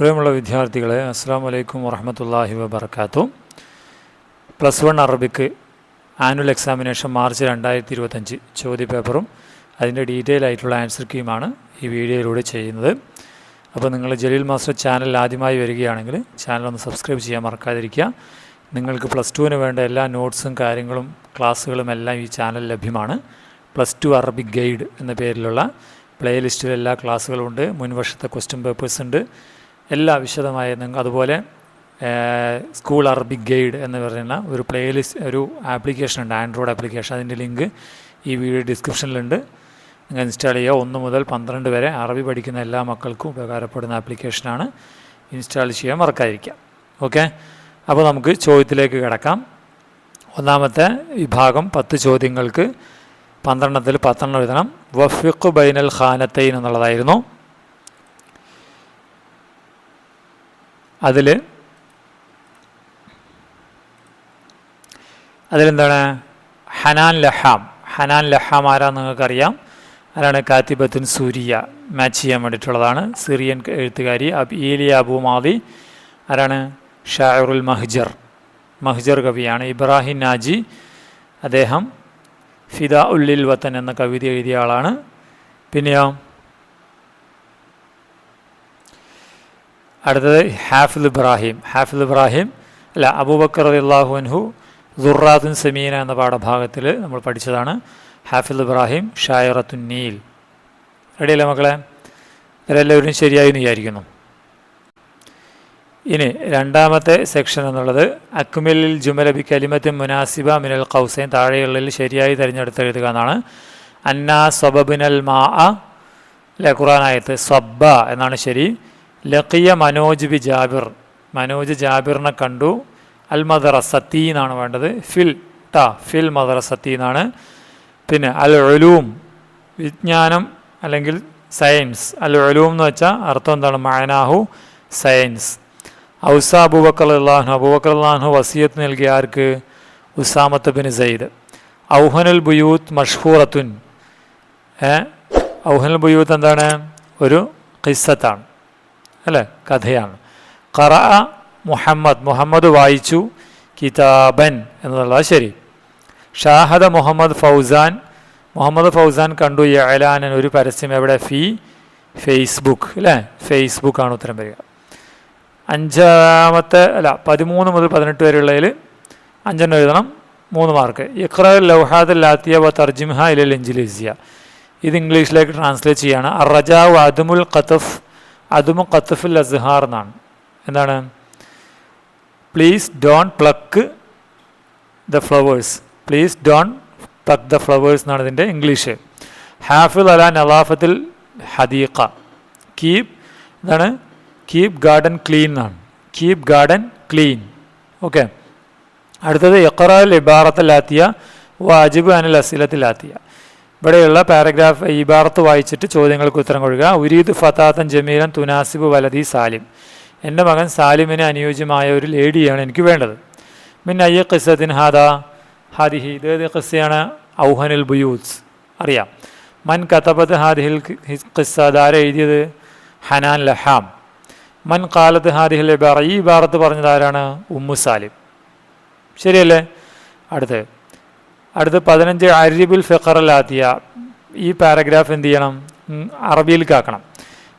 പ്രിയമുള്ള വിദ്യാർത്ഥികളെ അസ്സാം വലൈക്കും വറഹമത്തല്ലാഹി വബർക്കാത്തു plus one Arabic annual examination March രണ്ടായിരത്തി ഇരുപത്തഞ്ച് ചോദ്യപേപ്പറും അതിന്റെ ഡീറ്റെയിൽ ആയിട്ടുള്ള ആൻസർ കീമാണ് ഈ വീഡിയോയിലൂടെ ചെയ്യുന്നത്. അപ്പോൾ നിങ്ങൾ ജലീൽ മാസ്റ്റർ ചാനൽ ആദ്യമായി വരികയാണെങ്കിൽ ചാനൽ ഒന്ന് സബ്സ്ക്രൈബ് ചെയ്യാൻ മറക്കാതിരിക്കുക. നിങ്ങൾക്ക് പ്ലസ് ടുവിന് വേണ്ട എല്ലാ നോട്ട്സും കാര്യങ്ങളും ക്ലാസ്സുകളും എല്ലാം ഈ ചാനൽ ലഭ്യമാണ്. പ്ലസ് ടു അറബിക് ഗൈഡ് എന്ന പേരിലുള്ള പ്ലേലിസ്റ്റിൽ എല്ലാ ക്ലാസ്സുകളും ഉണ്ട് മുൻവർഷത്തെ ക്വസ്റ്റ്യൻ പേപ്പേഴ്സ് ഉണ്ട്. എല്ലാ വിശദമായ നിങ്ങൾ അതുപോലെ സ്കൂൾ അറബിക് ഗൈഡ് എന്ന് പറയുന്ന ഒരു പ്ലേലിസ്റ്റ് ഒരു ആപ്ലിക്കേഷൻ ഉണ്ട് ആൻഡ്രോയിഡ് ആപ്ലിക്കേഷൻ അതിന്റെ ലിങ്ക് ഈ വീഡിയോ ഡിസ്ക്രിപ്ഷനിലുണ്ട് നിങ്ങൾ ഇൻസ്റ്റാൾ ചെയ്യുക. ഒന്ന് മുതൽ പന്ത്രണ്ട് വരെ അറബി പഠിക്കുന്ന എല്ലാ മക്കൾക്കും ഉപകാരപ്പെടുന്ന ആപ്ലിക്കേഷനാണ് ഇൻസ്റ്റാൾ ചെയ്യാൻ മറക്കാതിരിക്കുക. ഓക്കെ അപ്പോൾ നമുക്ക് ചോദ്യത്തിലേക്ക് കിടക്കാം. ഒന്നാമത്തെ വിഭാഗം പത്ത് ചോദ്യങ്ങൾക്ക് പന്ത്രണ്ടത്തിൽ പത്തെണ്ണം എഴുതണം. വഫിഖ് ബൈനൽ ഖാനത്തൈൻ എന്നുള്ളതായിരുന്നു. അതിൽ അതിലെന്താണ്? ഹനാൻ ലഹാം. ഹനാൻ ലഹാം ആരാന്ന് നിങ്ങൾക്കറിയാം. അതാണ് കാത്തിബത്തുൻ സൂരിയ. മാച്ച് ചെയ്യാൻ വേണ്ടിയിട്ടുള്ളതാണ്. സിറിയൻ എഴുത്തുകാരി അബ് ഈലി അബു മാദി. ആരാണ്? ഷായറുൽ മഹ്ജർ. മഹ്ജർ കവിയാണ്. ഇബ്രാഹിം നാജി. അദ്ദേഹം ഫിദ ഉള്ളിൽ വത്തൻ എന്ന കവിത എഴുതിയ ആളാണ്. പിന്നെയോ? അടുത്തത് ഹാഫിൽ ഇബ്രാഹിം. ഹാഫിൽ ഇബ്രാഹിം അല്ല അബൂബക്കർ അള്ളാഹു അൻഹു ദുറാത്തുൻ സമീന എന്ന പാഠഭാഗത്തിൽ നമ്മൾ പഠിച്ചതാണ്. ഹാഫിൽ ഇബ്രാഹിം ഷായറത്തുൻ നീൽ. റെഡിയല്ലേ മക്കളെ? ഇവരെല്ലാവരും ശരിയായി വിചാരിക്കുന്നു. ഇനി രണ്ടാമത്തെ സെക്ഷൻ എന്നുള്ളത് അക്മിലിൽ ജുമലബി കലിമത്തും മുനാസിബ മിനൽ കൗസൈൻ താഴെയുള്ളിൽ ശരിയായി തിരഞ്ഞെടുത്ത് എഴുതുക എന്നാണ്. അന്ന സബബിനൽ മാ അല്ലെ ഖുറാനായത്ത് സബ്ബ എന്നാണ് ശരി. ലക്കിയ മനോജ് ബി ജാബിർ. മനോജ് ജാബിറിനെ കണ്ടു. അൽ മദറസത്തി എന്നാണ് വേണ്ടത്. ഫിൽ ടാ ഫിൽ മദറസത്തി എന്നാണ്. പിന്നെ അൽ ഒലൂം വിജ്ഞാനം അല്ലെങ്കിൽ സയൻസ്. അൽ ഒലൂം എന്ന് വെച്ചാൽ അർത്ഥം എന്താണ്? മയനാഹു സയൻസ്. ഔസ അബൂബക്കർ അള്ളാഹു അബൂബക്കർ അള്ളാഹു വസീയത്ത് നൽകിയ ആർക്ക്? ഉസാമത്ത് ബിൻ സയ്ദ്. ഔഹനുൽ ബുയൂത്ത് മഷ്ഹൂറത്തുൻ. ഔഹനുൽ ബുയൂത്ത് എന്താണ്? ഒരു ഖിസ്സത്താണ്. അല്ലേ? കഥയാണ്. ഖറ മുഹമ്മദ്. മുഹമ്മദ് വായിച്ചു. കിതാബൻ എന്നുള്ളത്. ശരി. ഷാഹദ മുഹമ്മദ് ഫൗസാൻ. മുഹമ്മദ് ഫൗസാൻ കണ്ടു. യലാനൻ ഒരു പരസ്യം എവിടെ? ഫി ഫേസ്ബുക്ക്. അല്ലേ? ഫേസ്ബുക്കാണ് ഉത്തരം വരിക. അഞ്ചാമത്തെ അല്ല പതിമൂന്ന് മുതൽ പതിനെട്ട് വരെയുള്ളതിൽ അഞ്ചെണ്ണം എഴുതണം. മൂന്ന് മാർക്ക്. ഇഖ്ര ലൗഹാദ് ലാത്തിയ വ തർജിംഹ ഇലൽ ഇഞ്ചിലിസിയ ഇത് ഇംഗ്ലീഷിലേക്ക് ട്രാൻസ്ലേറ്റ് ചെയ്യാണ്. അറജാവ് അദമുൽ ഖത്തഫ് അതുമു ഖത്തഫുൽ അസ്ഹാർ എന്നാണ്. എന്താണ്? Please don't pluck the flowers please don't pluck the flowers എന്നാണ് ഇതിന്റെ ഇംഗ്ലീഷ് ഹാഫിൽ അല നവാഫത്തിൽ ഹദീഖ. കീപ് എന്താണ്? കീപ് ഗാർഡൻ ക്ലീൻ എന്നാണ്. കീപ് ഗാർഡൻ ക്ലീൻ ഓക്കെ അടുത്തത് ഇഖറാൽ ഇബാറത്തിലാത്തിയ വാജിബ് അനിൽ അസിലത്തിലാത്തിയ ഇവിടെയുള്ള പാരഗ്രാഫ് ഇബാറത്ത് വായിച്ചിട്ട് ചോദ്യങ്ങൾക്ക് ഉത്തരം കൊടുക്കുക. ഉരീദ് ഫത്താത്തൻ ജമീലൻ തുനാസിബ് വലദി സാലിം. എന്റെ മകൻ സാലിമിന് അനുയോജ്യമായ ഒരു ലേഡിയാണ് എനിക്ക് വേണ്ടത്. മിൻ അയ്യ ഖിസദിൻ ഹാദ? ഹാദിഹി. ഇതേത് ഖിസ്സയാണ്? ഔഹനുൽ ബുയൂസ്. അറിയാം. മൻ കത്തബത്ത് ഹാദിഹിൽ ഖിസ്സ. ധാര എഴുതിയത്? ഹനാൻ ലഹാം. മൻ കാലത്ത് ഹാദിഹിൽ ഇബാറ. ഈ ഇബാറത്ത് പറഞ്ഞത് ആരാണ്? ഉമ്മു സാലിം. ശരിയല്ലേ? അടുത്ത്. അടുത്ത് പതിനഞ്ച് അരിബുൽ ഫിഖറലാത്തിയ ഈ പാരഗ്രാഫ് എന്ത് ചെയ്യണം? അറബിയിലേക്കാക്കണം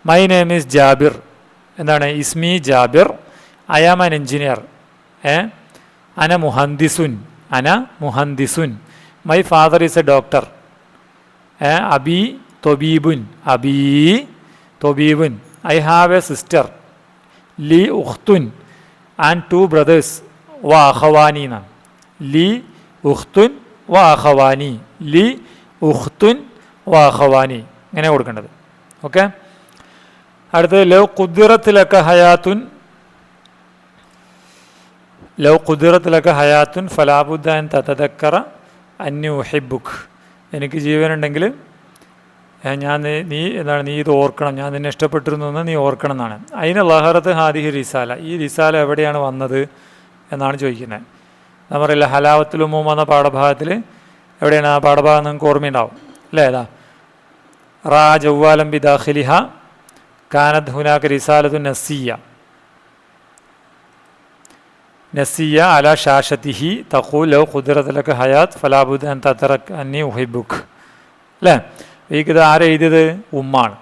മൈ നെയിം ഈസ് ജാബിർ എന്താണ്? ഇസ്മി Jabir I am an engineer ഏ? അന മുഹന്ദിസുൻ. അന മുഹന്ദിസുൻ. My father is a doctor ഏ? അബി തൊബീബുൻ. അബീ തൊബീബുൻ. ഐ ഹാവ് എ സിസ്റ്റർ ലി ഉഖ്തുൻ. ആൻഡ് ടു ബ്രദേഴ്സ് വ അഹവാനി എന്നാണ് ലി ഉഖ്തുൻ വ അഹവാനി ലി ഉഹ്തുൻ വാഹവാനി ഇങ്ങനെ കൊടുക്കേണ്ടത്. ഓക്കെ അടുത്തത് ലവ് കുതിറത്തിലൊക്കെ ഹയാത്തുൻ ലവ് കുതിറത്തിലൊക്കെ ഹയാത്തുൻ ഫലാബുദ്ദാൻ തതക്കറ അന്യു ഹെബുക്ക് എനിക്ക് ജീവനുണ്ടെങ്കിൽ ഞാൻ നീ എന്താണ് നീ ഇത് ഓർക്കണം. ഞാൻ നിന്നെ ഇഷ്ടപ്പെട്ടിരുന്നു എന്ന് നീ ഓർക്കണം എന്നാണ്. അതിന് ലഹറത്ത് ഹാദിഹി റിസാല. ഈ റിസാല എവിടെയാണ് വന്നത് എന്നാണ് ചോദിക്കുന്നത്. ഞാൻ പറയില്ല ഹലാവത്തുലുമൂം എന്ന പാഠഭാഗത്തിൽ എവിടെയാണ് ആ പാഠഭാഗം നിങ്ങൾക്ക് ഓർമ്മയുണ്ടാവും? അല്ലേ? ഏതാ റാ ജവ്വാലം ബി ദാഖിലിഹ കാനദ് ഹുനാക്ക് റിസാലത്തു നസിയ. നസിയ അല ഷാഷത്തിഹി തഖൂ ലൗ ഖുദിറത്തിലൊക്കെ ഹയാത്ത് ഫലാബുദ് അൻ തത്തറക് അന്നി ഉഹിബുഖ്. അല്ലേ? ഈ ഇത് ആരെഴുതിയത് ഉമ്മാണ്.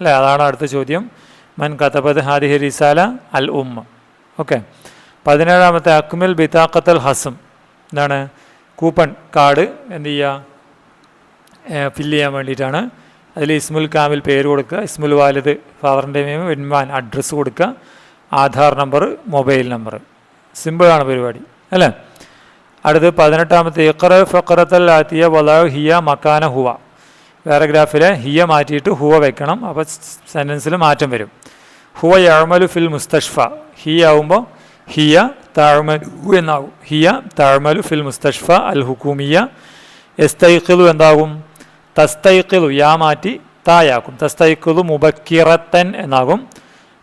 അല്ലേ? അതാണ് അടുത്ത ചോദ്യം. മൻ കഥപത് ഹാദിഹി റിസാല അൽ ഉമ്മ. ഓക്കെ. പതിനേഴാമത്തെ അക്മിൽ ബിതാഖത്തൽ ഹസം. എന്താണ്? കൂപ്പൺ കാർഡ് എന്ത് ചെയ്യുക? ഫില്ല് ചെയ്യാൻ വേണ്ടിയിട്ടാണ്. അതിൽ ഇസ്മുൽ കാമിൽ പേര് കൊടുക്കുക. ഇസ്മുൽ വാലിദ് ഫാദറിന്റെ നെയിം വെൻമാൻ അഡ്രസ്സ് കൊടുക്കുക. Aadhaar number mobile number. സിമ്പിളാണ് പരിപാടി അല്ലേ? അടുത്ത് പതിനെട്ടാമത്തെ ഇഖറ ഫഖറത്തൽ ആത്തിയ വലാ ഹിയ മക്കാന ഹുവ. പാരഗ്രാഫിലെ ഹിയ മാറ്റിയിട്ട് ഹുവ വെക്കണം. അപ്പോൾ സെന്റൻസിൽ മാറ്റം വരും. ഹുവ യഴമലു ഫിൽ മുസ്തഷ്ഫ. ഹിയ ആവുമ്പോൾ ഹിയ താഴ്മലു എന്നാകും ഹിയ താഴ്മലു ഫിൽ മുസ്തഷ്ഫ അൽ ഹുക്കൂമിയ എസ്തൈഖിലു എന്താകും തസ്തൈഖിലു യാ മാറ്റി തായാക്കും തസ്തൈഖിലു മുബക്കിറത്തൻ എന്നാകും.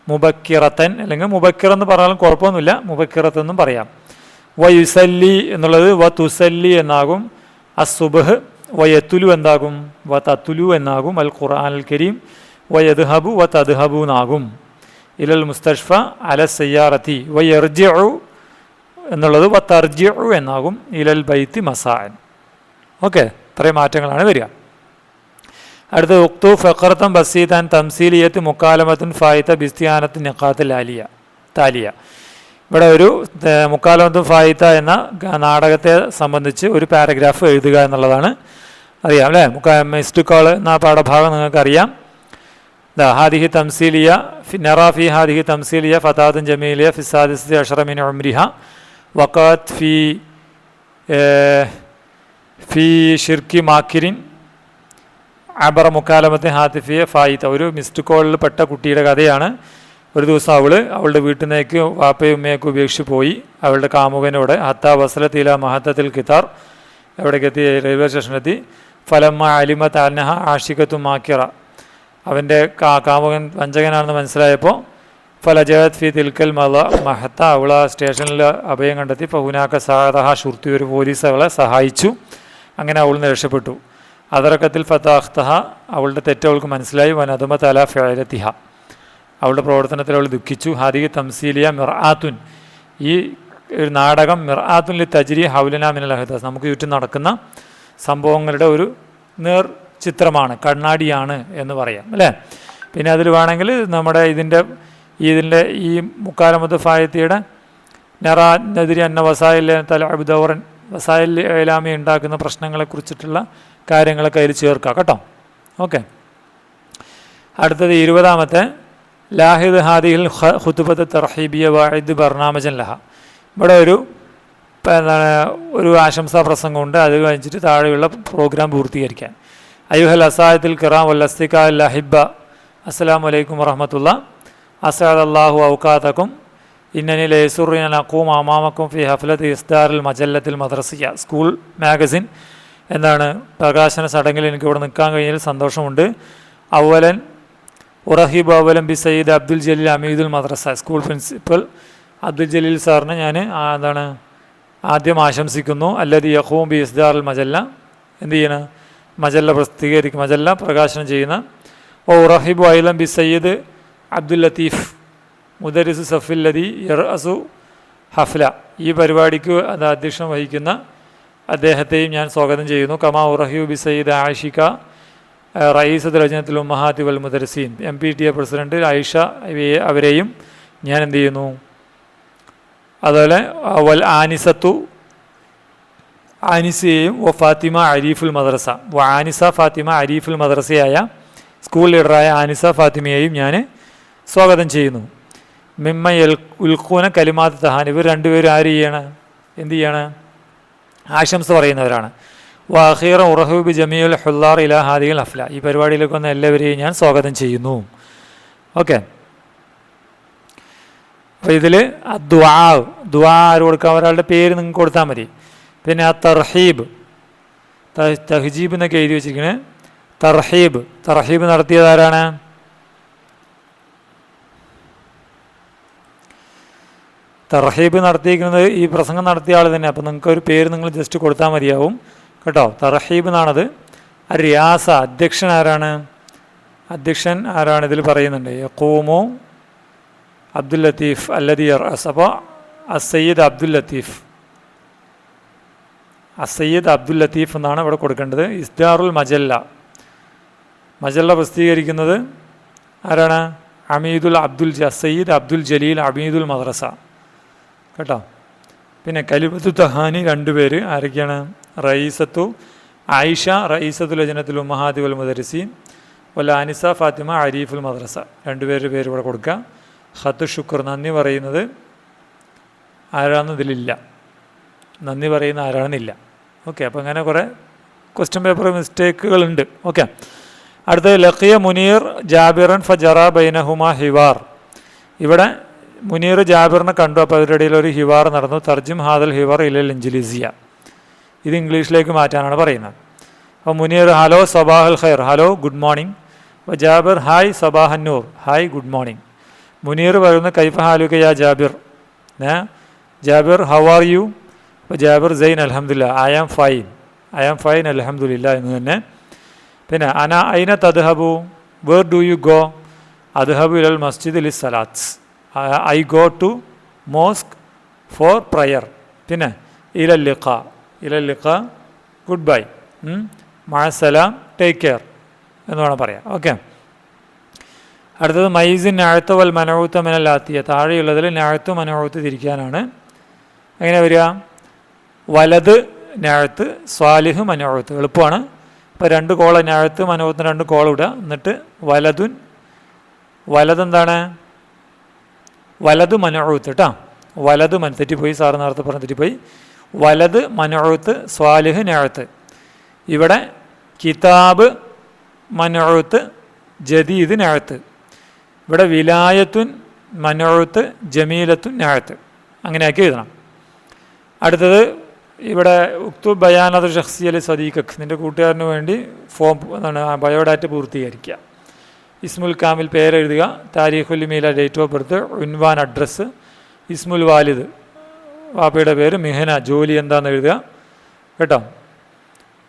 മുബക്കിറത്തൻ അല്ലെങ്കിൽ മുബക്കിർ എന്ന് പറഞ്ഞാലും കുഴപ്പമൊന്നുമില്ല. മുബക്കിറത്ത് എന്നും പറയാം. വയുസല്ലി യുസല്ലി എന്നുള്ളത് വ തുസല്ലി എന്നാകും. അസുബഹ് വയത്തുലു യത്തുലു എന്താകും വ തത്തുലു എന്നാകും. അൽ ഖുർആൻ അൽ കരീം വയദ്ഹബു യദ്ഹബു വ തദ്ഹബു എന്നാകും ഇലൽ മുസ്തഷ്ഫ അല സയ്യാറത്തി വ യർജിഉ എന്നുള്ളത് വ തർജിഉ എന്നാകും. ഇലൽ ബൈത്തി മസാൻ. ഓക്കെ ഇത്രയും മാറ്റങ്ങളാണ് വരിക. അടുത്ത ഉക്തു ഫക്രത്തം ബസീദാൻ തംസീലിയത്ത് മുക്കാലമത്തുൻ ഫായിത്ത ബിസ്തിയാനത്ത് നിഖാത്ത് ലാലിയ താലിയ. ഇവിടെ ഒരു മുക്കാലമത്തും ഫായിത്ത എന്ന നാടകത്തെ സംബന്ധിച്ച് ഒരു പാരഗ്രാഫ് എഴുതുക എന്നുള്ളതാണ്. അറിയാം അല്ലേ? മുക്കാ മിസ്ഡ് കോൾ എന്ന പാഠഭാഗം നിങ്ങൾക്കറിയാം. ഹാദിഹി തംസീലിയ നറാഫി ഹാദിഹി തംസീലിയ ഫതാദുൻ ജമീലിയ ഫിസാദിസ് അഷറമിൻ ഉംരിഹ വക്കാത്ത് ഫി ഫി ഷിർക്കി മാക്കിരിൻ അബറ മുക്കാലമത്തെ ഹാത്തിഫിയ ഫായിത്ത ഒരു മിസ്ഡ് കോളിൽ പെട്ട കുട്ടിയുടെ കഥയാണ്. ഒരു ദിവസം അവൾ അവളുടെ വീട്ടിൽ നിന്നേക്ക് വാപ്പയും ഉമ്മയൊക്കെ ഉപേക്ഷിച്ച് പോയി. അവളുടെ കാമുകനോട് ഹത്ത വസലത്തില മഹത്തത്തിൽ കിത്താർ എവിടേക്കെത്തി റെയിൽവേ സ്റ്റേഷനിലെത്തി. ഫലമ്മ അലിമ താനഹ ആഷിഖത്തു മാക്കിറ. അവന്റെ കാമുകൻ വഞ്ചകനാണെന്ന് മനസ്സിലായപ്പോൾ ഫലജയത് ഫി തിൽക്കൽ മല മഹത്ത അവൾ ആ സ്റ്റേഷനിൽ അഭയം കണ്ടെത്തി പൗനാക്ക സാദഹ ഷുർത്തി ഒരു പോലീസ് അവളെ സഹായിച്ചു. അങ്ങനെ അവൾ രക്ഷപ്പെട്ടു. അതറക്കത്തിൽ ഫത്താഹ്തഹ അവളുടെ തെറ്റ് അവൾക്ക് മനസ്സിലായി വനതുമ തല ഫേരത്തിഹ അവളുടെ പ്രവർത്തനത്തിൽ അവൾ ദുഃഖിച്ചു. ഹാദിക തംസീലിയ മിർആത്തുൻ. ഈ ഒരു നാടകം മിർആത്തുൻ ലി തജ്രി ഹൗലന മിനൽ അഹദാസ് നമുക്ക് ചുറ്റും നടക്കുന്ന സംഭവങ്ങളുടെ ഒരു നേർ ചിത്രമാണ് കണ്ണാടിയാണ് എന്ന് പറയാം അല്ലേ? പിന്നെ അതിൽ വേണമെങ്കിൽ നമ്മുടെ ഇതിന്റെ ഇതിന്റെ ഈ മുക്കാലമത്ത് ഫായത്തിയുടെ നെറാനെതിരെ അന്ന വസായിൽ തല അബുദൗറൻ വസായിൽ ഏലാമി ഉണ്ടാക്കുന്ന പ്രശ്നങ്ങളെക്കുറിച്ചിട്ടുള്ള കാര്യങ്ങളൊക്കെ അതിൽ ചേർക്കാം കേട്ടോ? ഓക്കെ. അടുത്തത് ഇരുപതാമത്തെ ലാഹിദ് ഹാദിഹിൽ ഹുത്തുബത്ത് തർഹീബിയ വാഹിദ് ബർണാമജൻ ലഹ. ഇവിടെ ഒരു എന്താണ് ഒരു ആശംസാ പ്രസംഗമുണ്ട് അത് കഴിഞ്ഞിട്ട് താഴെയുള്ള പ്രോഗ്രാം പൂർത്തീകരിക്കാൻ അയ്യുഹൽ അസായത്തിൽ കിറാം വല്ലസ്തിക ലഹിബ അസ്സാം വലൈക്കും വറഹമത്തുള്ള. അസാദ് അള്ളാഹു ഔക്കാത്തക്കും ഇന്നനി ലേസുറിൻ അക്കൂം അമാമക്കും ഫി ഹഫലത്ത് ഇസ്താറിൽ മജല്ലത്തിൽ മദ്രസിയ. സ്കൂൾ മാഗസിൻ എന്നാണ് പ്രകാശന ചടങ്ങിൽ എനിക്ക് ഇവിടെ നിൽക്കാൻ കഴിഞ്ഞതിൽ സന്തോഷമുണ്ട്. അവലൻ ഉറഹിബ് അവലം ബി സയ്യിദ് അബ്ദുൽ ജലീൽ അമീദുൽ മദ്രസ. സ്കൂൾ പ്രിൻസിപ്പൽ അബ്ദുൽ ജലീൽ സാറിന് ഞാൻ എന്താണ് ആദ്യം ആശംസിക്കുന്നു. അല്ലാതെ യഹൂം ബി ഇസ്ദാറുൽ മജല്ല. എന്ത് ചെയ്യണം? മജല്ല പ്രസിദ്ധീകരിക്കും മജല്ല പ്രകാശനം ചെയ്യുന്ന. ഓ റഹിബു ഐലം ബി സയ്യിദ് അബ്ദുൽ ലത്തീഫ് മുദരിസ് സഫില്ലതി യർഅസു ഹഫ്ല. ഈ പരിപാടിക്ക് അത് അധ്യക്ഷം വഹിക്കുന്ന അദ്ദേഹത്തെയും ഞാൻ സ്വാഗതം ചെയ്യുന്നു. കമാ ഉറഹിബ് ബി സയ്യിദ് ആഷിക റയീസത്ത് രചനത്തിൽ ഉമ്മഹാത്തി വൽ മുദരസീൻ M P T A president Ayisha അവരെയും ഞാൻ എന്ത് ചെയ്യുന്നു? അതുപോലെ വൽ ആനിസത്തു ആനിസയെയും ഒ ഫാത്തിമ അരീഫുൽ മദ്രസ. ആനിസ ഫാത്തിമ അരീഫുൽ മദ്രസയായ സ്കൂൾ ലീഡറായ ആനിസ ഫാത്തിമയെയും ഞാൻ സ്വാഗതം ചെയ്യുന്നു. മിമ്മ എൽ ഉൽക്കൂന കലിമാത്ത് തഹാൻ. ഇവർ രണ്ടുപേരും ആര് ചെയ്യാണ്? എന്ത് ചെയ്യാണ്? ആശംസ പറയുന്നവരാണ്. വാഹീർ ഉറഹൂബ് ജമീൽ ഹുല്ലാർ ഇല ഹാദിൽ അഫ്ല. ഈ പരിപാടിയിലേക്ക് വന്ന എല്ലാവരെയും ഞാൻ സ്വാഗതം ചെയ്യുന്നു. ഓക്കെ. അപ്പോൾ ഇതിൽ ദ്വാ ദ്വാ ആര് കൊടുക്കാം? ഒരാളുടെ പേര് നിങ്ങൾക്ക് കൊടുത്താൽ മതി. പിന്നെ ആ തർഹീബ് തഹജീബ് എന്നൊക്കെ എഴുതി വെച്ചിരിക്കുന്നത് തർഹീബ് തർഹീബ് നടത്തിയത് ആരാണ്? തർഹീബ് നടത്തിയിരിക്കുന്നത് ഈ പ്രസംഗം നടത്തിയ ആൾ തന്നെ. അപ്പോൾ നിങ്ങൾക്ക് ഒരു പേര് നിങ്ങൾ ജസ്റ്റ് കൊടുത്താൽ മതിയാവും. കേട്ടോ തർഹീബ് എന്നാണത്. റിയാസ അധ്യക്ഷൻ ആരാണ്? അധ്യക്ഷൻ ആരാണ് ഇതിൽ പറയുന്നുണ്ട്. യക്കൂമു അബ്ദുൽ ലത്തീഫ് അല്ലദിയർ അസ് അപ്പോൾ അബ്ദുൽ ലത്തീഫ്. അസയ്യദ് അബ്ദുൽ ലത്തീഫ് എന്നാണ് ഇവിടെ കൊടുക്കേണ്ടത്. ഇസ്ദാറുൽ മജല്ല. മജല്ല പ്രസിദ്ധീകരിക്കുന്നത് ആരാണ്? അമീദുൽ അബ്ദുൽ സയ്യിദ് അബ്ദുൽ ജലീൽ അമീദുൽ മദ്രസ. കേട്ടോ? പിന്നെ കലിബത്തു തഹാനി രണ്ടുപേര് ആരൊക്കെയാണ്? റയീസത്തു ആയിഷ റയീസത്തുൽ ലജനത്തുൽ ഉമ്മഹാദി വൽ മുദരിസീൻ വല്ല അനിസ ഫാത്തിമ അരീഫുൽ മദ്രസ. രണ്ടുപേരുടെ പേര് ഇവിടെ കൊടുക്കുക ഹത്ത് ഷുക്ർ നന്ദി പറയുന്നത് ആരാണെന്നതിലില്ല. നന്ദി പറയുന്ന ആരാണെന്നില്ല. ഓക്കെ അപ്പോൾ അങ്ങനെ കുറേ ക്വസ്റ്റ്യൻ പേപ്പർ മിസ്റ്റേക്കുകളുണ്ട് ഓക്കെ അടുത്തത് ലഖിയ മുനീർ ജാബിറൻ ഫജറ ബൈനഹുമ ഹിവാർ. ഇവിടെ മുനീർ ജാബിറിനെ കണ്ടു അപ്പോൾ അവരുടെ ഒരു ഹിവാർ നടന്നു. തർജിം ഹാദൽ ഹിവാർ ഇലൽ ഇഞ്ചിലിസിയ ഇത് ഇംഗ്ലീഷിലേക്ക് മാറ്റാനാണ് പറയുന്നത്. അപ്പോൾ മുനീർ ഹലോ സബാഹൽ ഖൈർ. Hello good morning. അപ്പോൾ Jabir hi സബാഹന്നൂർ. Hi good morning. Muneer പറയുന്ന കൈഫ ഹാലുക യാ ജാബിർ. ഏ? Jabir how are you? അപ്പോൾ ജാബിർ സൈൻ അലഹമില്ല I am fine I am fine അലഹമില്ല എന്ന് തന്നെ. പിന്നെ അന ഐന തദ്ഹബു? വേർ ഡു യു ഗോ അദ്ഹബു ഇലൽ മസ്ജിദ് ലി സലാത്ത് I go to mosque for prayer പിന്നെ ഇലൽ ലിഖ. ഇലൽ ലിഖ ഗുഡ് ബൈ മഴസലാം ടേക്ക് കെയർ എന്ന് വേണം പറയാം ഓക്കെ. അടുത്തത് മൈസിൻ നാഴത്ത് വൽ മിനലാത്തിയ താഴെയുള്ളതിൽ നാഴത്ത് മനോഴുത്ത് തിരിക്കാനാണ്. എങ്ങനെ വരിക? വലത് നാഴത്ത് സ്വാലിഹ് മനോഹത്ത് എളുപ്പമാണ്. അപ്പോൾ രണ്ട് കോള നാഴത്ത് മനോഹത്തിന് രണ്ട് കോൾ ഇടുക. എന്നിട്ട് വലതുൻ വലതെന്താണ്? വലത് മനോത്ത് കേട്ടോ. വലത് മന തെറ്റിപ്പോയി. സാറ് നേരത്തെ പറഞ്ഞ തെറ്റിപ്പോയി. വലത് മനോത്ത് സ്വാലിഹ് നാഴത്ത് ഇവിടെ കിതാബ് മനോത്ത് ജദീദ് നാഴത്ത് ഇവിടെ വിലായത്തുൻ മനോഴത്ത് ജമീലത്തുൻ നാഴത്ത് അങ്ങനെയാക്കി എഴുതണം. അടുത്തത് ഇവിടെ ഉക്തു ബയാനത് അലി സദീഖ് നിന്റെ കൂട്ടുകാരന് വേണ്ടി ഫോം എന്താണ് ബയോഡാറ്റ പൂർത്തീകരിക്കുക. ഇസ്മുൽ കാമിൽ പേരെഴുതുക. താരീഖുൽ മീല ഡേറ്റ് ഓഫ് ബർത്ത് ഉൻവാൻ അഡ്രസ്സ് ഇസ്മുൽ വാലിദ്. വാപ്പയുടെ പേര് മിഹന ജോലി എന്താണെന്ന് എഴുതുക. കേട്ടോ?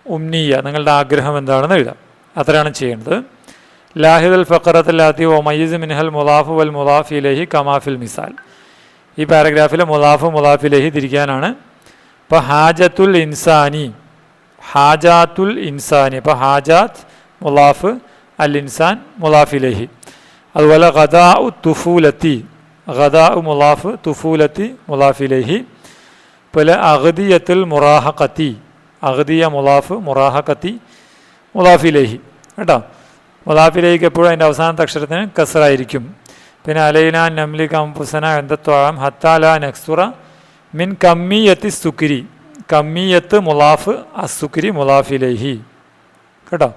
ഉംനീയ നിങ്ങളുടെ ആഗ്രഹം എന്താണെന്ന് എഴുതാം. അത്രയാണ് ചെയ്യേണ്ടത്. ലാഹിദൽ ഫക്കറത്തല്ലാത്തി ഒ മയ്യിസ് മിൻഹൽ മുലാഫ് വൽ മുലാഫ് ലഹി കമാഫിൽ മിസാൽ. ഈ പാരഗ്രാഫിൽ മുലാഫ് ലഹി തിരിക്കാനാണ് ഇപ്പോൾ ഹാജത്തുൽ ഇൻസാനി ഹാജാത്തുൽ ഇൻസാനി അപ്പോൾ ഹാജാത്ത് മുലാഫ് അൽ ഇൻസാൻ മുലാഫിലഹി. അതുപോലെ ഖദാ ഉ തുഫൂലത്തി ഖദാ ഉ മുലാഫ് തുഫൂലത്തി മുലാഫിലഹി. പോലെ അഹദിയത്തുൽ മുറാഹഖത്തി അഹദിയ മുലാഫ് മുറാഹഖത്തി മുലാഫിലഹി. കേട്ടോ? മുലാഫിലേക്ക് എപ്പോഴും അതിന്റെ അവസാനത്തെ അക്ഷരത്തിന് കസറായിരിക്കും. പിന്നെ അലൈന നംലി കംപുസന എന്തത്വാം ഹത്താല നക്സുറ മിൻ കമ്മിയത്തി സുക്കിരി. കമ്മിയത്ത് മുലാഫ് അസുക്കിരി മുലാഫിലേഹി. കേട്ടോ?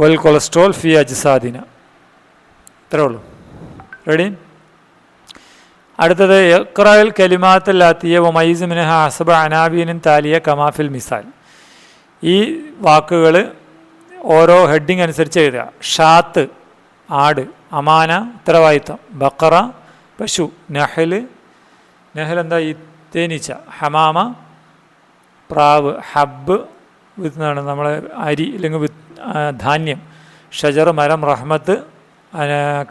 വൽ കൊളസ്ട്രോൾ ഫി അജ്സാദിന. ഇത്രേ ഉള്ളൂ. റെഡി? അടുത്തത് എക്രായൽ കലിമാത്തല്ലാത്തിയ ഒമൈസ് മിനഹ അസബ അനാബീനും താലിയ കമാഫിൽ മിസാൽ. ഈ വാക്കുകൾ ഓരോ ഹെഡിങ് അനുസരിച്ച് എഴുതുക. ഷാത്ത് ആട് അമാന ഉത്തരവാദിത്തം ബക്കറ പശു നഹൽ നഹൽ എന്താ ഈ തേനീച്ച? ഹമാമ പ്രാവ് ഹബ്ബ് എന്നാണ് നമ്മളെ അരി അല്ലെങ്കിൽ ധാന്യം. ഷജർ മരം റഹ്മത്ത്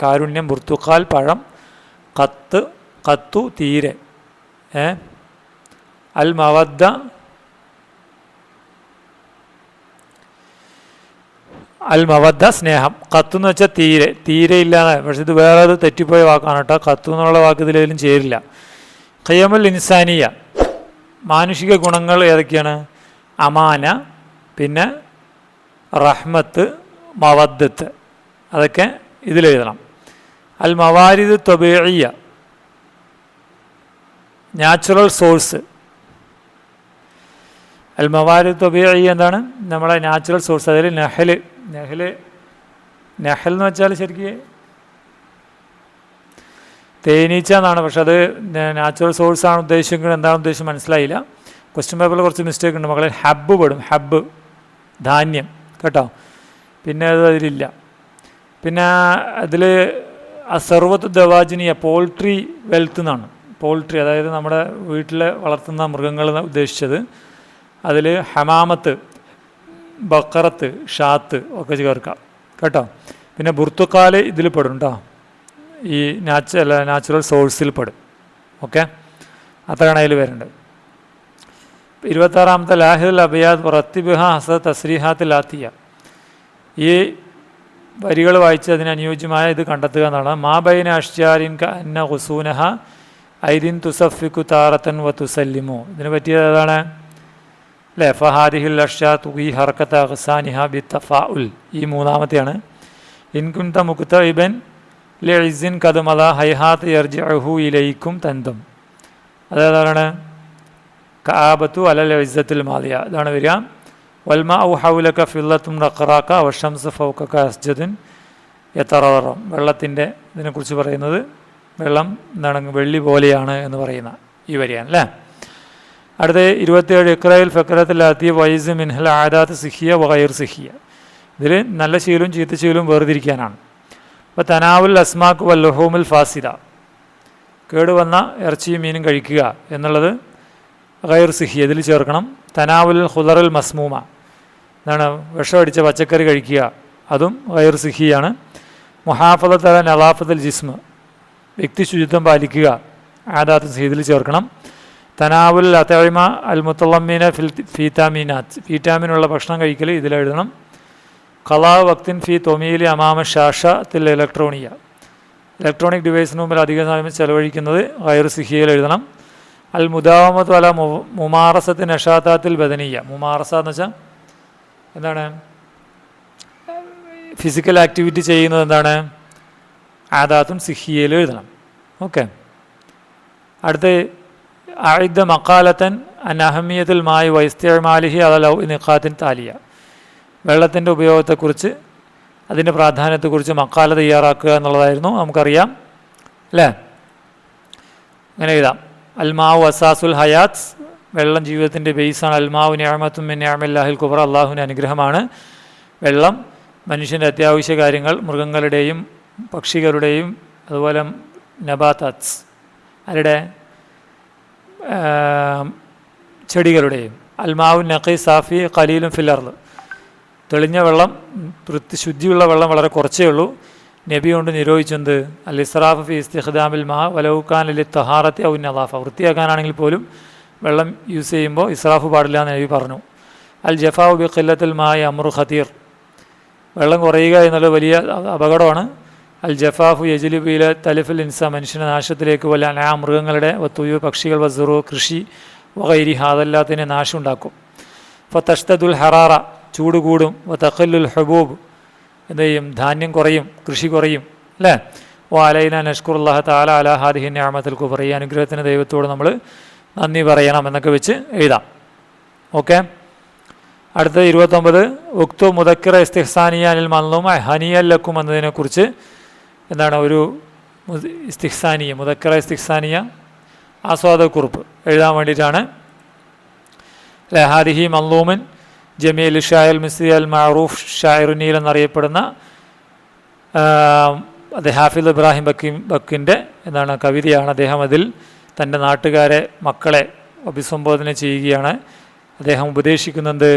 കാരുണ്യം മുർത്തുക്കാൽ പഴം കത്ത് കത്തു തീരെ. അൽ മവദ്ദ. അൽ മവദ്ദ സ്നേഹം. കത്ത് എന്ന് വെച്ചാൽ തീരെ. തീരെ ഇല്ലാതെ പക്ഷെ ഇത് വേറെ അത് തെറ്റിപ്പോയ വാക്കാണ് കേട്ടോ. കത്ത് എന്നുള്ള വാക്ക് ഇതിലേലും ചേരില്ല. ഖയ്യമുൽ ഇൻസാനിയ. മാനുഷിക ഗുണങ്ങൾ ഏതൊക്കെയാണ്? അമാന പിന്നെ റഹ്മത്ത് മവദ്ദത്ത്. അതൊക്കെ ഇതിലെഴുതണം. അൽ മവാരിദ് തൊബേഴിയ നാച്ചുറൽ സോഴ്സ്. അൽ മവാരിദ് തൊബിയ എന്താണ്? നമ്മളെ നാച്ചുറൽ സോഴ്സ്. അതിൽ നെഹൽ നെഹൽ നെഹൽ എന്ന് വെച്ചാൽ ശരിക്കും തേനീച്ച എന്നാണ് പക്ഷെ അത് നാച്ചുറൽ ആണ് ഉദ്ദേശിക്കുന്നത്. എന്താണ് ഉദ്ദേശം മനസ്സിലായില്ല. ക്വസ്റ്റ്യൻ പേപ്പറിൽ കുറച്ച് മിസ്റ്റേക്ക് ഉണ്ട്. മകളെ ഹബ്ബ് പെടും. ഹബ്ബ് ധാന്യം. കേട്ടോ? പിന്നെ അത് അതിലില്ല. പിന്നെ അതിൽ അസർവത്ത് ദവാജിനിയ പോൾട്രി വെൽത്ത് എന്നാണ്. പോൾട്രി അതായത് നമ്മുടെ വീട്ടിൽ വളർത്തുന്ന മൃഗങ്ങൾ ഉദ്ദേശിച്ചത്. അതിൽ ഹമാമത്ത് ബക്കറത്ത് ഷാത്ത് ഒക്കെ ചേർക്കാം. കേട്ടോ? പിന്നെ ബുർത്തുക്കാൽ ഇതിൽ പെടും കേട്ടോ ഈ നാച്ചുറൽ നാച്ചുറൽ സോഴ്സിൽ പെടും. ഓക്കെ അത്രയാണ് അതിൽ വരുന്നത്. ഇരുപത്താറാമത്തെ ലാഹിദുൽ അബിയാദ് റത്തിബിഹ ഹസ തസ്രീഹാത്തിൽ ആത്തിയ ഈ വരികൾ വായിച്ചതിന് അനുയോജ്യമായ ഇത് കണ്ടെത്തുക എന്നാണ് മാ ബൈന ക അന്ന ഹുസൂനഹ ഐദിൻ തുസഫിക്കു താറത്തൻ വ തുസല്ലിമു. ഇതിന് പറ്റിയത് ഏതാണ്? അല്ലേ? ഫഹാദിഹിൽ അഷാ തുഹി ഹർക്കത്ത് അഹ്സാനിഹ ബി തഫാ ഉൽ ഈ മൂന്നാമത്തെയാണ്. ഇൻകുൻ ത മുക്ത ഇബൻ ലിസിൻ കതുമല ഹൈഹാത്ത് യർജഹു ഇലൈക്കും തന്തും അതേതാണ് കാബത്തു അലൽ ലിസത്തിൽ മാലിയ. ഇതാണ് വരിക. വൽമ ഔ ഹൗലക്ക ഫില്ലത്തും റഖറാക്ക വഷംസ് ഫൗക്കക്ക അസ്ജദിൻ എത്തററം വെള്ളത്തിന്റെ ഇതിനെക്കുറിച്ച് പറയുന്നത് വെള്ളം എന്താണ്? വെള്ളി പോലെയാണ് എന്ന് പറയുന്ന ഈ വരിയാണ് അല്ലേ? അടുത്ത ഇരുപത്തിയേഴ് ഇക്രയിൽ ഫക്രത്തിൽ അതി വൈസ് മിൻഹൽ ആദാത്ത് സിഹിയ വൈർ സിഹിയ. ഇതിൽ നല്ല ശീലവും ചീത്ത ശീലവും വേർതിരിക്കാനാണ്. അപ്പോൾ തനാവുൽ അസ്മാക്ക് വല്ലഹോമുൽ ഫാസിദ. കേടുവന്ന ഇറച്ചിയും മീനും കഴിക്കുക എന്നുള്ളത് ഗൈർ സിഹി ഇതിൽ ചേർക്കണം. തനാവുൽ ഹുദറുൽ മസ്മൂമ. എന്താണ്? വിഷമടിച്ച പച്ചക്കറി കഴിക്കുക. അതും ഗൈർ സിഹിയാണ്. മുഹാഫലത്തല അൽ ജിസ്മ. വ്യക്തി ശുചിത്വം പാലിക്കുക. ആദാത്ത് സീതിൽ ചേർക്കണം. തനാവുൽ അത്തഴിമ അൽ മുത്തളമ്മീന ഫിൽ ഫീറ്റാമീനാത്ത് ഫീറ്റാമിനുള്ള ഭക്ഷണം കഴിക്കൽ ഇതിലെഴുതണം. കലാ വക്തിൻ ഫി തൊമിയിലെ അമാമ ഷാഷത്തിൽ ഇലക്ട്രോണിയ. ഇലക്ട്രോണിക് ഡിവൈസിന് മുമ്പിൽ അധിക സമയം ചെലവഴിക്കുന്നത് വയറു സിഹിയയിൽ എഴുതണം. അൽ മുദാമത് അല മു മുമാറസത്ത് നഷാത്താത്തിൽ ബദനീയ. മുമാറസ എന്ന് വെച്ചാൽ എന്താണ്? ഫിസിക്കൽ ആക്ടിവിറ്റി ചെയ്യുന്നത് എന്താണ്? ആദാത്തും സിഹിയയിൽ എഴുതണം. ഓക്കെ. അടുത്ത് അഴുദ്ധ മക്കാലത്തൻ അനഹമിയത്തിൽ മായി വൈസ്ത്യമാലിഹി അതൽ നിഖാത്തിൻ താലിയ. വെള്ളത്തിന്റെ ഉപയോഗത്തെക്കുറിച്ച് അതിന്റെ പ്രാധാന്യത്തെക്കുറിച്ച് മക്കാല തയ്യാറാക്കുക എന്നുള്ളതായിരുന്നു നമുക്കറിയാം അല്ലേ? അങ്ങനെ എഴുതാം. അൽമാവ് അസാസുൽ ഹയാത്ത് വെള്ളം ജീവിതത്തിന്റെ ബേസാണ്. അൽമാവ് ന്യാമത്തും ന്യാമല്ലാഹിൽ കുബർ അള്ളാഹുവിന്റെ അനുഗ്രഹമാണ്. വെള്ളം മനുഷ്യന്റെ അത്യാവശ്യ കാര്യങ്ങൾ മൃഗങ്ങളുടെയും പക്ഷികളുടെയും അതുപോലെ നബാത്താത്സ് അവരുടെ ചെടികളുടെയും. അൽമാവു നഖി സാഫി കലീലും ഫില്ലർൽ തെളിഞ്ഞ വെള്ളം വൃത്തി ശുദ്ധിയുള്ള വെള്ളം വളരെ കുറച്ചേ ഉള്ളൂ. നബി കൊണ്ട് നിരോധിച്ചെന്ത്? അൽ ഇസ്രാഫ് ഫി ഇസ്തിഖ്ദാമിൽ മാ വലൗക്കാൻ അലി തഹാറത്തെ ഔ നദാഫ വൃത്തിയാക്കാനാണെങ്കിൽ പോലും വെള്ളം യൂസ് ചെയ്യുമ്പോൾ ഇസ്രാഫ് പാടില്ല എന്ന് നബി പറഞ്ഞു. അൽ ജഫാവ് ബി ഖില്ലത്തിൽ മായ അമ്രു ഖതീർ. വെള്ളം കുറയുക എന്നുള്ളത് വലിയ അപകടമാണ്. അൽ ജഫാഫു യജുലിബിയിലെ തലിഫുൽ ഇൻസ മനുഷ്യനെ നാശത്തിലേക്ക് വല്ല ആ മൃഗങ്ങളുടെ വത്തുയു പക്ഷികൾ വസുറു കൃഷി വകൈരി അതെല്ലാത്തിനെ നാശമുണ്ടാക്കും. ഉണ്ടാക്കും അപ്പോൾ തഷ്തദുൽ ഹറാറ. ചൂട് കൂടും. തഖല്ലുൽ ഹബൂബ്. എന്ത് ചെയ്യും? ധാന്യം കുറയും കൃഷി കുറയും അല്ലേ? ഓ അലൈന നഷ്കുറുല്ലാഹ താല അല ഹാദിഹി ഞാമത്തിൽ കുബറ ഈ അനുഗ്രഹത്തിന് ദൈവത്തോട് നമ്മൾ നന്ദി പറയണം എന്നൊക്കെ വെച്ച് എഴുതാം. ഓക്കെ? അടുത്ത ഇരുപത്തൊമ്പത്. ഉക്തു ഇസ്തിഹ്സാനിയ ഇസ്തിഹ്സാനിയാനിൽ മന്നും ഹനിയല്ലക്കും എന്നതിനെക്കുറിച്ച് എന്താണ് ഒരു ഇസ്തിഹ്സാനിയ മുതക്കിറ ഇസ്തിഹ്സാനിയ ആസ്വാദക്കുറിപ്പ് എഴുതാൻ വേണ്ടിയിട്ടാണ്. ലഹാദിഹി മല്ലൂമൻ ജമീൽ ഷായൽ മിസ്രി അൽ മാറൂഫ് ഷായറുനീൽ എന്നറിയപ്പെടുന്ന അത് ഹാഫിദ് ഇബ്രാഹിം ബക്കിം ബക്കിന്റെ എന്താണ് കവിതയാണ് അദ്ദേഹം അതിൽ തന്റെ നാട്ടുകാരെ മക്കളെ അഭിസംബോധന ചെയ്യുകയാണ്. അദ്ദേഹം ഉപദേശിക്കുന്നത്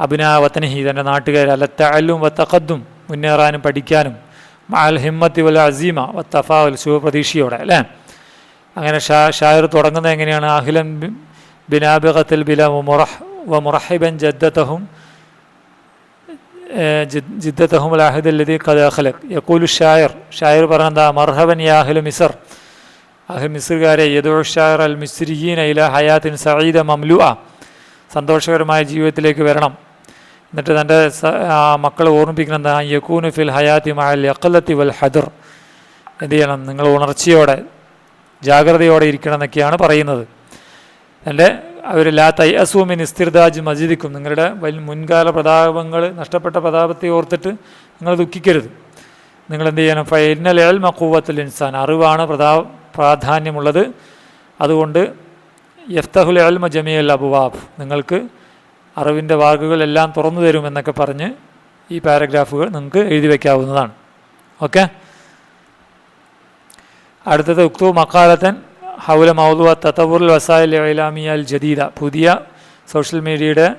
അഭിനാ വത്തനഹി തന്റെ നാട്ടുകാരെ അല്ല തഅല്ലും വത്തഖദ്ദും മുന്നേറാനും പഠിക്കാനും മാൽ ഹിമ്മത്തി വല അസീമ വത്തഫാവൽ ശുഭപ്രതീക്ഷയോടെ അല്ലേ? അങ്ങനെ ഷാ ഷായർ തുടങ്ങുന്നത് എങ്ങനെയാണ്? അഖിലൻ ബിനാബിഖത്തിൽ ബില മുറഹ് വ മുറഹിബൻ ജദ്ദത്തഹും ജിദ്ദത്തഹും അലാഹിദ് അല്ലതി യക്കൂലു ഷായർ ഷായർ പറഞ്ഞെന്താ മർഹബൻ യാഹിലു മിസർ. അഹിൽ മിസ്രുകാരെ യദോ ഷായർ അൽ മിസ്രിയീൻ ഇല ഹയാത്തിൻ സഈദ മംലു ആ സന്തോഷകരമായ ജീവിതത്തിലേക്ക് വരണം. എന്നിട്ട് തന്റെ മക്കളെ ഓർമ്മിപ്പിക്കണം എന്താ? യക്കൂനു ഫിൽ ഹയാത്തി മഅൽ യഖലത്തി വൽ ഹദർ. എന്ത് ചെയ്യണം? നിങ്ങൾ ഉണർച്ചയോടെ ജാഗ്രതയോടെ ഇരിക്കണം എന്നൊക്കെയാണ് പറയുന്നത്. തന്റെ അവർ ലാ തൈ അസൂമിൻ ഇസ്തിർദാജ് മജിദിക്കും. നിങ്ങളുടെ വലിയ മുൻകാല പ്രതാപങ്ങൾ നഷ്ടപ്പെട്ട പ്രതാപത്തെ ഓർത്തിട്ട് നിങ്ങൾ ദുഃഖിക്കരുത്. നിങ്ങൾ എന്ത് ചെയ്യണം ഫൈനൽ എൽ മക്കൂവത്തുൽ ഇൻസാൻ. അറിവാണ് പ്രതാ പ്രാധാന്യമുള്ളത്. അതുകൊണ്ട് യഫ്തഹുൽ എൽ മജമിയൽ അബുവാബ്. നിങ്ങൾക്ക് അറിവിന്റെ വാക്കുകളെല്ലാം തുറന്നു തരുമെന്നൊക്കെ പറഞ്ഞ് ഈ പാരഗ്രാഫുകൾ നിങ്ങൾക്ക് എഴുതി വയ്ക്കാവുന്നതാണ് ഓക്കെ? അടുത്തത് ഉക്തു മക്കാലത്തൻ ഹൗല മൗദുവ തത്തവുൽ വസായിൽ ഇലാമിയ അൽ ജദീദ. പുതിയ സോഷ്യൽ മീഡിയയുടെ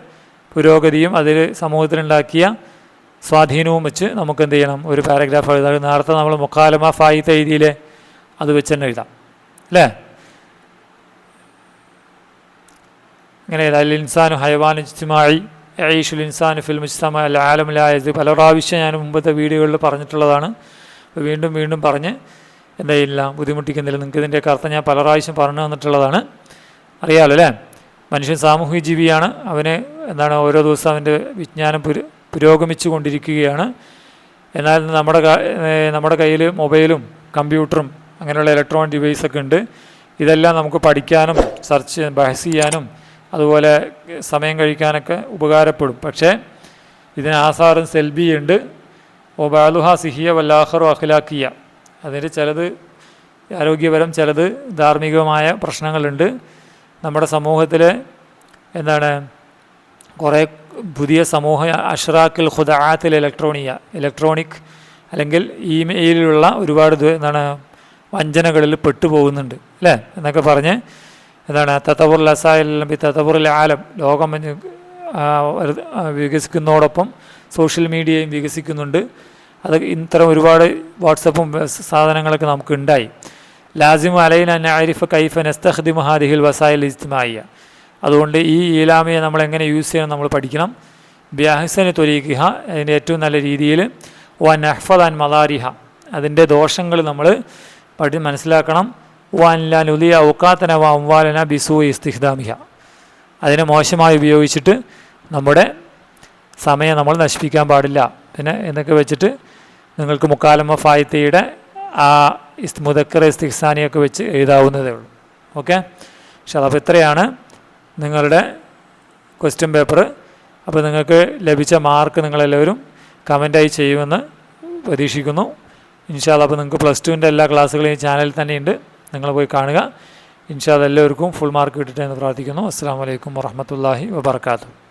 പുരോഗതിയും അതിൽ സമൂഹത്തിലുണ്ടാക്കിയ സ്വാധീനവും വെച്ച് നമുക്ക് എന്ത് ചെയ്യണം? ഒരു പാരഗ്രാഫ് എഴുതാം. നേരത്തെ നമ്മൾ മുക്കാലമ ഫായിത്ത എഴുതിയിലെ അത് വെച്ച് തന്നെ എഴുതാം. അല്ലേ? ഇങ്ങനെ അൽ ഇൻസാനു ഹൈവാനു ഇജ്തിമായി ഐഷുൽ ഇൻസാനു ഫിൽ മുസ്തമ അൽ ആലമിലായത് പല പ്രാവശ്യം ഞാൻ മുമ്പത്തെ വീഡിയോകളിൽ പറഞ്ഞിട്ടുള്ളതാണ്. വീണ്ടും വീണ്ടും പറഞ്ഞ് എന്തായില്ല ബുദ്ധിമുട്ടിക്കുന്നില്ല നിങ്ങൾക്ക് ഇതിന്റെയൊക്കെ അർത്ഥം ഞാൻ പല പ്രാവശ്യം പറഞ്ഞു തന്നിട്ടുള്ളതാണ്. അറിയാമല്ലോ അല്ലേ? മനുഷ്യൻ സാമൂഹിക ജീവിയാണ് അവന് എന്താണ് ഓരോ ദിവസം അവന്റെ വിജ്ഞാനം പുര പുരോഗമിച്ചു കൊണ്ടിരിക്കുകയാണ് എന്നാൽ നമ്മുടെ നമ്മുടെ കയ്യിൽ മൊബൈലും കമ്പ്യൂട്ടറും അങ്ങനെയുള്ള ഇലക്ട്രോണിക് ഡിവൈസൊക്കെ ഉണ്ട്. ഇതെല്ലാം നമുക്ക് പഠിക്കാനും സെർച്ച് ബഹസ് ചെയ്യാനും അതുപോലെ സമയം കഴിക്കാനൊക്കെ ഉപകാരപ്പെടും. പക്ഷേ ഇതിന് ആസാറും സെൽബിയുണ്ട്. ഓ ബാലുഹ സിഹിയ വല്ലാഹറു അഖിലാക്കിയ അതിൽ ചിലത് ആരോഗ്യപരം ചിലത് ധാർമ്മികമായ പ്രശ്നങ്ങളുണ്ട്. നമ്മുടെ സമൂഹത്തിൽ എന്താണ് കുറേ പുതിയ സമൂഹ അഷ്റാഖിൽ ഖുദാത്തിൽ ഇലക്ട്രോണിയ ഇലക്ട്രോണിക് അല്ലെങ്കിൽ ഇമെയിലുള്ള ഒരുപാട് എന്താണ് വഞ്ചനകളിൽ പെട്ടുപോകുന്നുണ്ട് അല്ലേ? എന്നൊക്കെ പറഞ്ഞ് എന്താണ് തത്തബുർ ലസായിൽ തത്തബുറിൽ ആലം ലോകം വികസിക്കുന്നതോടൊപ്പം സോഷ്യൽ മീഡിയയും വികസിക്കുന്നുണ്ട്. അത് ഇത്തരം ഒരുപാട് വാട്സപ്പും സാധനങ്ങളൊക്കെ നമുക്ക് ഉണ്ടായി ലാസിം അലൈൻ അൻ ആരിഫ് കൈഫ നസ്തഖ്ദി മഹാദിഹിൽ വസായിൽ ഇജ്തിമായ അതുകൊണ്ട് ഈ ഈലാമിയെ നമ്മൾ എങ്ങനെ യൂസ് ചെയ്യണം നമ്മൾ പഠിക്കണം. ബ്യാഹിസന് തൊലീഖിഹ അതിന്റെ ഏറ്റവും നല്ല രീതിയിൽ വൻ അഹ്ഫദ് അൻ മദാരിഹ. അതിന്റെ ദോഷങ്ങൾ നമ്മൾ പഠി മനസ്സിലാക്കണം. വൻ ലാൻ ഉലിയ ഔക്കാത്തന വ അംവാലന ബിസു ഇസ്തിഹ്ദാമിഹ. അതിനെ മോശമായി ഉപയോഗിച്ചിട്ട് നമ്മുടെ സമയം നമ്മൾ നശിപ്പിക്കാൻ പാടില്ല. പിന്നെ എന്നൊക്കെ വെച്ചിട്ട് നിങ്ങൾക്ക് മുക്കാലമ്മ ഫായത്തയുടെ ആ ഇസ് മുദക്കർ ഇസ്തിഖ്സാനിയൊക്കെ വെച്ച് എഴുതാവുന്നതേ ഉള്ളൂ. ഓക്കെ? പക്ഷെ അതപ്പോൾ ഇത്രയാണ് നിങ്ങളുടെ ക്വസ്റ്റ്യൻ പേപ്പർ അപ്പോൾ നിങ്ങൾക്ക് ലഭിച്ച മാർക്ക് നിങ്ങളെല്ലാവരും കമന്റായി ചെയ്യുമെന്ന് പ്രതീക്ഷിക്കുന്നു. ഇൻഷാല്ല അപ്പോൾ നിങ്ങൾക്ക് പ്ലസ് ടുവിന്റെ എല്ലാ ക്ലാസ്സുകളും ഈ ചാനലിൽ തന്നെയുണ്ട്. നിങ്ങൾ പോയി കാണുക. ഇൻഷാല്ല എല്ലാവർക്കും ഫുൾ മാർക്ക് കിട്ടട്ടെ എന്ന് പ്രാർത്ഥിക്കുന്നു. അസ്സാം വലൈക്കും വറഹമത്തല്ലാഹി വബർക്കാത്തു